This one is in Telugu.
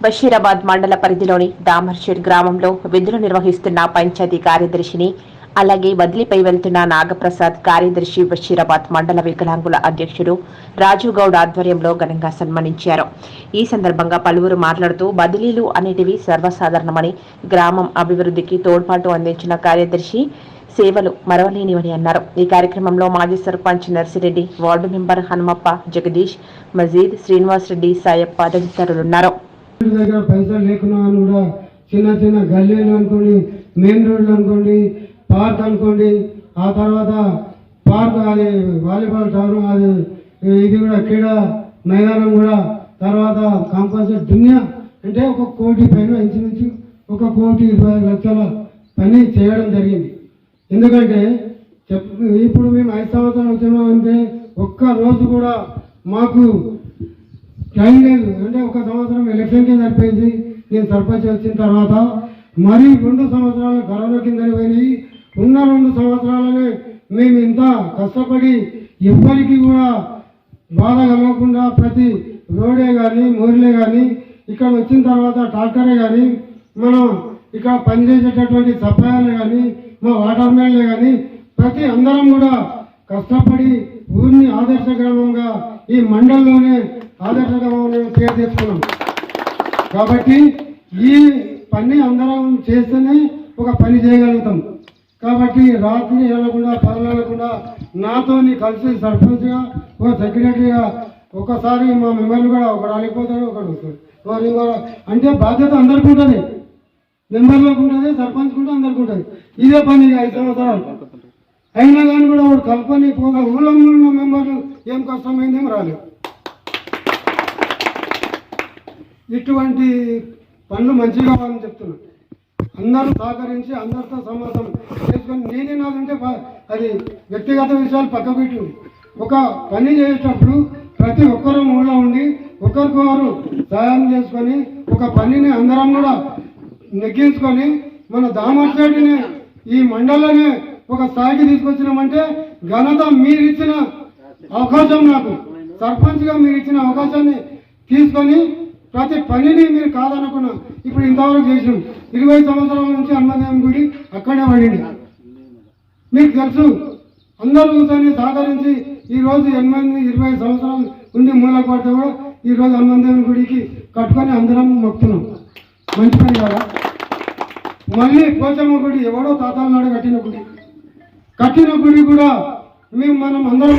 బషీరాబాద్ మండల పరిధిలోని దామర్షేడ్ గ్రామంలో విధులు నిర్వహిస్తున్న పంచాయతీ కార్యదర్శిని అలాగే బదిలీపై వెళ్తున్న నాగప్రసాద్ కార్యదర్శి బషీరాబాద్ మండల వికలాంగుల అధ్యక్షుడు రాజు గౌడ్ ఆధ్వర్యంలో ఘనంగా సన్మానించారు. ఈ సందర్భంగా పలువురు మాట్లాడుతూ బదిలీలు అనేటివి సర్వసాధారణమని గ్రామం అభివృద్ధికి తోడ్పాటు అందించిన కార్యదర్శి సేవలు మరవలేనివని అన్నారు. ఈ కార్యక్రమంలో మాజీ సర్పంచ్ నర్సిరెడ్డి వార్డు మెంబర్ హనుమప్ప జగదీష్ మజీద్ శ్రీనివాస్ రెడ్డి సాయప్ప తదితరులున్నారు. దగ్గర పైసలు లేకున్నా అని కూడా చిన్న చిన్న గల్లీలు అనుకోండి మెయిన్ రోడ్లు అనుకోండి పార్క్ అనుకోండి ఆ తర్వాత పార్క్ అది వాలీబాల్ టవర్ అది ఇది కూడా క్రీడా మైదానం కూడా తర్వాత కాంపల్సరీ దునియా అంటే ఒక కోటి పైన ఇంచుమించు ఒక కోటి ఇరవై ఐదు లక్షల పని చేయడం జరిగింది. ఎందుకంటే చెప్ ఇప్పుడు మేము ఐదు సంవత్సరాలు వచ్చామంటే ఒక్క రోజు కూడా మాకు టైం లేదు. అంటే ఒక సంవత్సరం ఎలక్షన్కి సరిపోయింది నేను సర్పంచ్ వచ్చిన తర్వాత మరి రెండు సంవత్సరాలు కరోనా కింద పోయినాయి. ఉన్న రెండు సంవత్సరాలనే మేము ఇంత కష్టపడి ఎవ్వరికి కూడా బాధ కలగకుండా ప్రతి రోడే కానీ మోరిలే కానీ ఇక్కడ వచ్చిన తర్వాత ట్రాక్టరే కానీ మనం ఇక్కడ పనిచేసేటటువంటి సప్లయర్లే కానీ మా వాటర్ మ్యాన్లే కానీ ప్రతి అందరం కూడా కష్టపడి ఊరిని ఆదర్శ గ్రామంగా ఈ మండలంలోనే ఆదర్శంగా మేము పేరు తెచ్చుకున్నాం కాబట్టి ఈ పని అందరం చేస్తేనే ఒక పని చేయగలుగుతాం. కాబట్టి రాత్రి వెళ్ళకుండా పగలు వెళ్ళకుండా నాతోని కలిసి సర్పంచ్గా ఒక సెక్రటరీగా ఒకసారి మా మెంబర్లు కూడా ఒకడు ఆగిపోతాడు ఒకడు వస్తాడు. ఒకరు అంటే బాధ్యత అందరికీ ఉంటుంది. మెంబర్లకు ఉంటుంది సర్పంచ్ కూడా అందరికీ ఉంటుంది. ఇదే పని ఐదు సంవత్సరాలు. అయినా కానీ కూడా వాడు కల్పని పోగా ఊళ్ళో ఉన్న మెంబర్లు ఏం కష్టమైందేం రాలేదు. ఇటువంటి పనులు మంచిగా కావాలని చెప్తున్నాను అందరూ సహకరించి అందరితో సమాధానం చేసుకొని నేనే నాదంటే అది వ్యక్తిగత విషయాలు పక్క పెట్టి ఒక పని చేసేటప్పుడు ప్రతి ఒక్కరూ ఊళ్ళో ఉండి ఒకరికొకరు సహాయం చేసుకొని ఒక పనిని అందరం కూడా నెగ్గించుకొని మన దామర్శెట్టిని ఈ మండలాన్ని ఒక స్థాయికి తీసుకొచ్చినామంటే ఘనత మీరు ఇచ్చిన అవకాశం నాకు. సర్పంచ్గా మీరు ఇచ్చిన అవకాశాన్ని తీసుకొని ప్రతి పనిని మీరు కాదనుకున్నా ఇప్పుడు ఇంతవరకు చేసాం ఇరవై సంవత్సరాల నుంచి హనుమంతం గుడి అక్కడే పడింది. మీకు తెలుసు అందరూ కూర్చొని సహకరించి ఈరోజు ఎనిమిది ఇరవై సంవత్సరాలు ఉండి మూల పడితే కూడా ఈరోజు రోజు గుడికి కట్టుకొని అందరం మొక్కుతున్నాం. మంచి పని కదా? మళ్ళీ పోచమ్మ గుడి ఎవడో తాతాల నాడు కట్టిన గుడి. కట్టిన గుడి కూడా మేము మనం అందరం